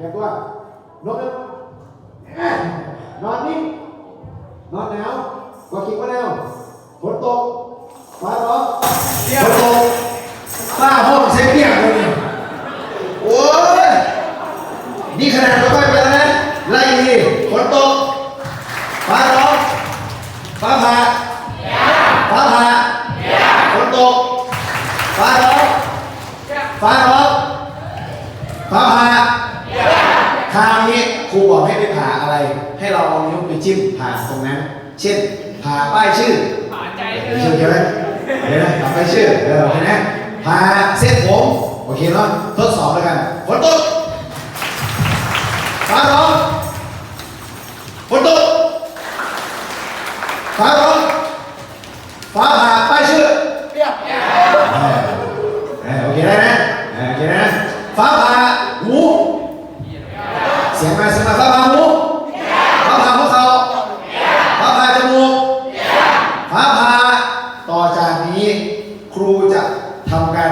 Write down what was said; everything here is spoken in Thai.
เรียกว่านกนอนนิ่งนอนหนาวก็คิดว่าแนวฝนตกฟ้าร้องฝนตกฟ้าห้องเสียเปียกเลยโอ้ยนี่ขนาดเราไปไปแล้วนะไล่ดีฝนตกฟ้าร้องฟ้าผ่าฟ้าผ่าฝนตกฟ้าร้องฟ้าร้อง คราวนี้ครูบอกให้ไปผ่าอะไร ให้เราเอานิ้วไปจิ้มผ่าตรงนั้น เช่น ผ่าป้ายชื่อผ่าใจเชื่อไหมเดี๋ยวนะผ่าป้ายชื่อเออโอเคนะผ่าเส้นผมโอเคเนาะทดสอบแล้วกันฝนตกฟ้าร้องฝนตกฟ้าร้องฟ้าผ่าป้ายชื่อเรียบ เออเออโอเคได้นะเออโอเคนะฟ้าผ่าหู เสียงมาเสียงมาฟ้าพาหูฟ้าพาหัวเข่าฟ้าพาจมูกฟ้าพาต่อจากนี้ครูจะทำการ